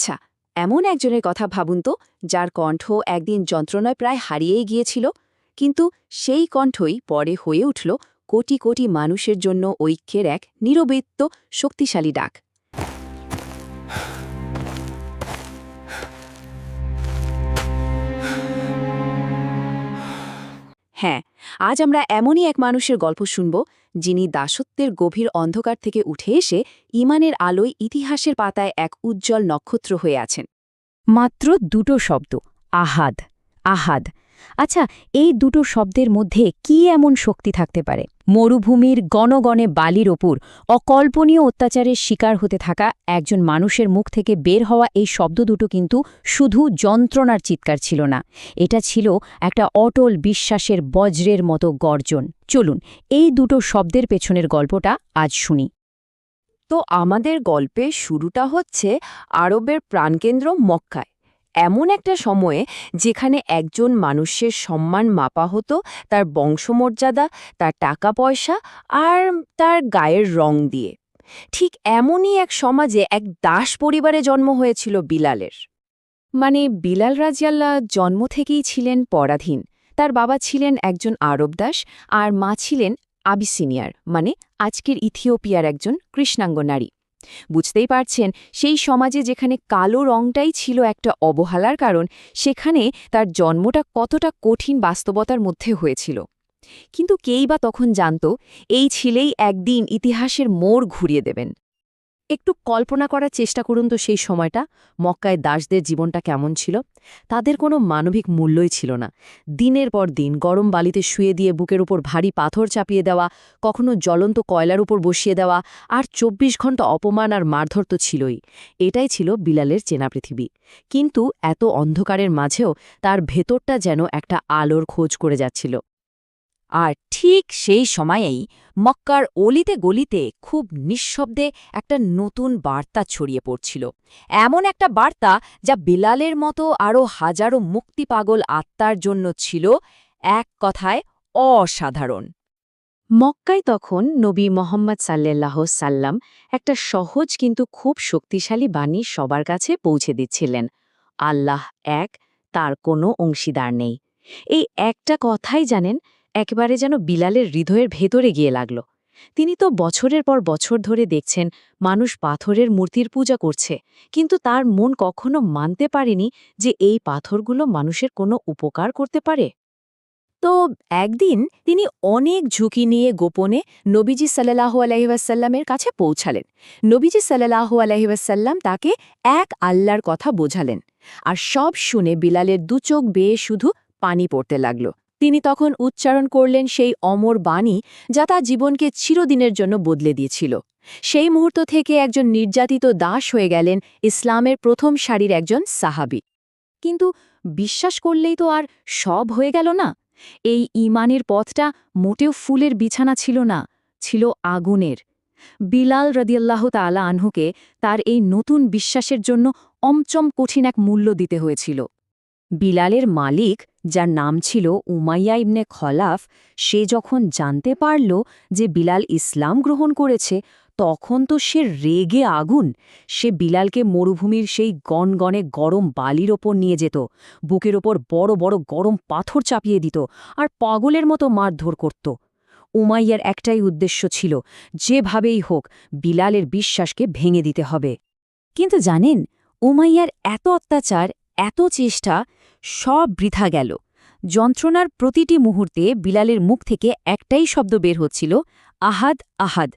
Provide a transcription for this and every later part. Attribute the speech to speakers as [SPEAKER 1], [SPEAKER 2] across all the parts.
[SPEAKER 1] আচ্ছা এমন একজনের কথা ভাবুন তো, যার কণ্ঠ একদিন যন্ত্রণায় প্রায় হারিয়েই গিয়েছিল। কিন্তু সেই কণ্ঠই পরে হয়ে উঠল কোটি কোটি মানুষের জন্য ঐক্যের এক নিরবৃত্ত শক্তিশালী ডাক। হ্যাঁ আজ আমরা এমনই এক মানুষের গল্প শুনব যিনি দাসত্বের গভীর অন্ধকার থেকে উঠে এসে ইমানের আলোয় ইতিহাসের পাতায় এক উজ্জ্বল নক্ষত্র হয়ে আছেন। মাত্র দুটো শব্দ, আহাদ আহাদ। আচ্ছা এই দুটো শব্দের মধ্যে কি এমন শক্তি থাকতে পারে? মরুভূমির গণগণে বালির ওপর অকল্পনীয় অত্যাচারের শিকার হতে থাকা একজন মানুষের মুখ থেকে বের হওয়া এই শব্দ দুটো কিন্তু শুধু যন্ত্রণার চিৎকার ছিল না। এটা ছিল একটা অটল বিশ্বাসের বজ্রের মতো গর্জন। চলুন, এই দুটো শব্দের পেছনের গল্পটা আজ শুনি। তো আমাদের গল্পে শুরুটা হচ্ছে আরবের প্রাণকেন্দ্র মক্কায়। এমন একটা সময়ে যেখানে একজন মানুষের সম্মান মাপা হতো, তার বংশমর্যাদা, তার টাকা পয়সা আর তার গায়ের রং দিয়ে। ঠিক এমনই এক সমাজে এক দাস পরিবারে জন্ম হয়েছিল বিলালের। মানে বিলাল রাজিয়াল্লাহ জন্ম থেকেই ছিলেন পরাধীন। তার বাবা ছিলেন একজন আরব দাস আর মা ছিলেন আবিসিনিয়ার মানে আজকের ইথিওপিয়ার একজন কৃষ্ণাঙ্গ নারী। বুঝতেই পারছেন, সেই সমাজে যেখানে কালো রংটাই ছিল একটা অবহেলার কারণ, সেখানে তার জন্মটা কতটা কঠিন বাস্তবতার মধ্যে হয়েছিল। কিন্তু কেই বা তখন জানত, এই ছিলেই একদিন ইতিহাসের মোড় ঘুরিয়ে দেবেন। একটু কল্পনা করার চেষ্টা করুন তো সেই সময়টা, মক্কায় দাসদের জীবনটা কেমন ছিল। তাদের কোনো মানবিক মূল্যই ছিল না। দিনের পর দিন গরম বালিতে শুয়ে দিয়ে বুকের উপর ভারী পাথর চাপিয়ে দেওয়া, কখনো জ্বলন্ত কয়লার উপর বসিয়ে দেওয়া, আর ২৪ ঘণ্টা অপমান আর মারধর তো ছিলই। এটাই ছিল বিলালের চেনা পৃথিবী। কিন্তু এত অন্ধকারের মাঝেও তার ভেতরটা যেন একটা আলোর খোঁজ করে যাচ্ছিল। আর ঠিক সেই সময়েই মক্কার অলিতে গলিতে খুব নিঃশব্দে একটা নতুন বার্তা ছড়িয়ে পড়ছিল। এমন একটা বার্তা যা বিলালের মতো আরও হাজারো মুক্তি পাগল আত্মার জন্য ছিল এক কথায় অসাধারণ। মক্কায় তখন নবী মোহাম্মদ সাল্লাহ সাল্লাম একটা সহজ কিন্তু খুব শক্তিশালী বাণী সবার কাছে পৌঁছে দিচ্ছিলেন। আল্লাহ এক, তার কোনো অংশীদার নেই। এই একটা কথাই জানেন একেবারে যেন বিলালের হৃদয়ের ভেতরে গিয়ে লাগল। তিনি তো বছরের পর বছর ধরে দেখছেন, মানুষ পাথরের মূর্তির পূজা করছে, কিন্তু তার মন কখনো মানতে পারেনি যে এই পাথরগুলো মানুষের কোনো উপকার করতে পারে। তো একদিন তিনি অনেক ঝুঁকি নিয়ে গোপনে নবীজি সাল্লাহু আলহিবাসাল্লামের কাছে পৌঁছালেন। নবীজি সাল্লাহু আলহিবাসাল্লাম তাকে এক আল্লাহর কথা বোঝালেন, আর সব শুনে বিলালের দুচোখ বেয়ে শুধু পানি পড়তে লাগল। তিনি তখন উচ্চারণ করলেন সেই অমর বাণী যা তার জীবনকে চিরদিনের জন্য বদলে দিয়েছিল। সেই মুহূর্ত থেকে একজন নির্যাতিত দাস হয়ে গেলেন ইসলামের প্রথম সারির একজন সাহাবি। কিন্তু বিশ্বাস করলেই তো আর সব হয়ে গেল না। এই ইমানের পথটা মোটেও ফুলের বিছানা ছিল না, ছিল আগুনের। বিলাল রদিয়াল্লাহ তালা আনহুকে তার এই নতুন বিশ্বাসের জন্য অমচম কঠিন এক মূল্য দিতে হয়েছিল। বিলালের মালিক, যার নাম ছিল উমাইয়া ইবনে খলাফ, সে যখন জানতে পারল যে বিলাল ইসলাম গ্রহণ করেছে, তখন তো সে রেগে আগুন। সে বিলালকে মরুভূমির সেই গনগনে গরম বালির ওপর নিয়ে যেত, বুকের ওপর বড় বড় গরম পাথর চাপিয়ে দিত আর পাগলের মতো মারধর করত। উমাইয়ার একটাই উদ্দেশ্য ছিল, যেভাবেই হোক বিলালের বিশ্বাসকে ভেঙে দিতে হবে। কিন্তু জানেন, উমাইয়ার এত অত্যাচার, এত চেষ্টা সব বৃথা গেল। যন্ত্রণার প্রতিটি মুহূর্তে বিলালের মুখ থেকে একটাই শব্দ বের হচ্ছিল, আহাদ আহাদ,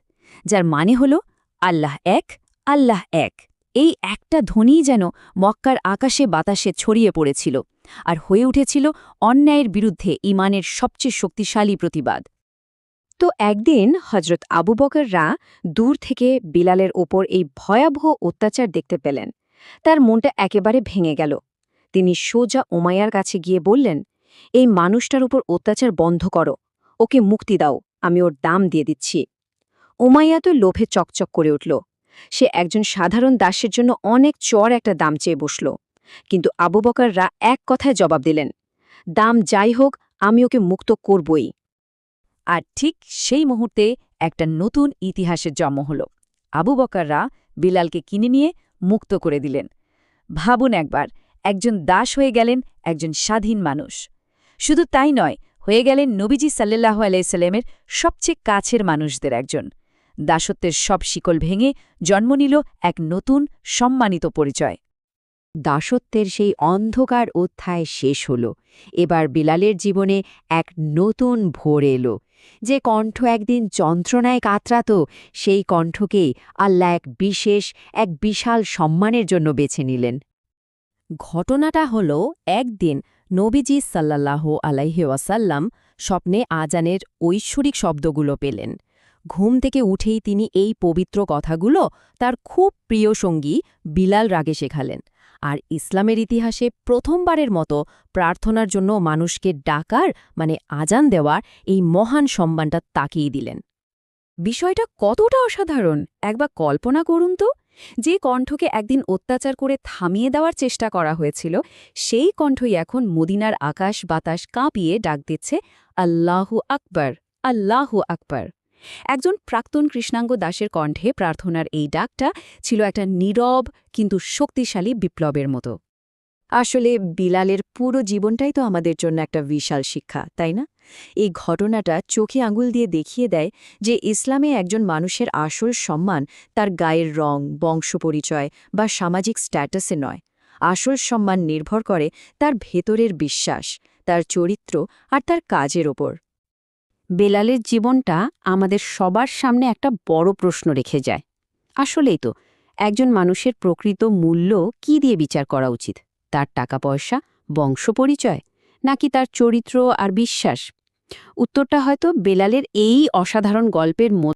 [SPEAKER 1] যার মানে হল, আল্লাহ এক আল্লাহ এক। এই একটা ধ্বনিই যেন মক্কার আকাশে বাতাসে ছড়িয়ে পড়েছিল আর হয়ে উঠেছিল অন্যায়ের বিরুদ্ধে ইমানের সবচেয়ে শক্তিশালী প্রতিবাদ। তো একদিন হজরত আবু বকররা দূর থেকে বিলালের ওপর এই ভয়াবহ অত্যাচার দেখতে পেলেন। তার মনটা একেবারে ভেঙে গেল। তিনি সোজা ওমায়ার কাছে গিয়ে বললেন, এই মানুষটার উপর অত্যাচার বন্ধ করো। ওকে মুক্তি দাও, আমি ওর দাম দিয়ে দিচ্ছি। ওমাইয়া তো লোভে চকচক করে উঠল। সে একজন সাধারণ দাসের জন্য অনেক চর একটা দাম চেয়ে বসল। কিন্তু আবু বকাররা এক কথায় জবাব দিলেন, দাম যাই হোক, আমি ওকে মুক্ত করবই। আর ঠিক সেই মুহূর্তে একটা নতুন ইতিহাসের জন্ম হল। আবু বকাররা বিলালকে কিনে নিয়ে মুক্ত করে দিলেন। ভাবুন একবার একজন দাস হয়ে গেলেন একজন স্বাধীন মানুষ। শুধু তাই নয়, হয়ে গেলেন নবীজি সাল্লাহ আলাইসাল্লামের সবচেয়ে কাছের মানুষদের একজন। দাসত্বের সব শিকল ভেঙে জন্ম নিল এক নতুন, সম্মানিত পরিচয়। দাসত্বের সেই অন্ধকার অধ্যায় শেষ হল। এবার বিলালের জীবনে এক নতুন ভোর এলো। যে কণ্ঠ একদিন যন্ত্রণায় কাতরাত, সেই কণ্ঠকেই আল্লাহ এক বিশেষ, এক বিশাল সম্মানের জন্য বেছে নিলেন। ঘটনাটা হল একদিন নবীজি সাল্লাল্লাহু আলাইহি ওয়াসাল্লাম স্বপ্নে আজানের ঐশ্বরিক শব্দগুলো পেলেন। ঘুম থেকে উঠেই তিনি এই পবিত্র কথাগুলো তার খুব প্রিয় সঙ্গী বিলাল রাগে শেখালেন আর ইসলামের ইতিহাসে প্রথমবারের মতো প্রার্থনার জন্য মানুষকে ডাকার মানে আজান দেওয়ার এই মহান সম্মানটা তাকিয়ে দিলেন। বিষয়টা কতটা অসাধারণ! একবার কল্পনা করুন তো। যে কণ্ঠকে একদিন অত্যাচার করে থামিয়ে দেওয়ার চেষ্টা করা হয়েছিল, সেই কণ্ঠই এখন মদিনার আকাশ বাতাস কাঁপিয়ে ডাক দিচ্ছে, আল্লাহু আকবর আল্লাহু আকবর। একজন প্রাক্তন কৃষ্ণাঙ্গ দাসের কণ্ঠে প্রার্থনার এই ডাকটা ছিল একটা নীরব কিন্তু শক্তিশালী বিপ্লবের মতো। আসলে বিলালের পুরো জীবনটাই তো আমাদের জন্য একটা বিশাল শিক্ষা, তাই না? এই ঘটনাটা চোখে আঙুল দিয়ে দেখিয়ে দেয় যে ইসলামে একজন মানুষের আসল সম্মান তার গায়ের রং, বংশ পরিচয় বা সামাজিক স্ট্যাটাসে নয়। আসল সম্মান নির্ভর করে তার ভেতরের বিশ্বাস, তার চরিত্র আর তার কাজের ওপর। বেলালের জীবনটা আমাদের সবার সামনে একটা বড় প্রশ্ন রেখে যায়। আসলেই তো, একজন মানুষের প্রকৃত মূল্য কি দিয়ে বিচার করা উচিত? তার টাকা পয়সা বংশপরিচয় নাকি তার চরিত্র আর বিশ্বাস? উত্তরটা হয়তো বেলালের এই অসাধারণ গল্পের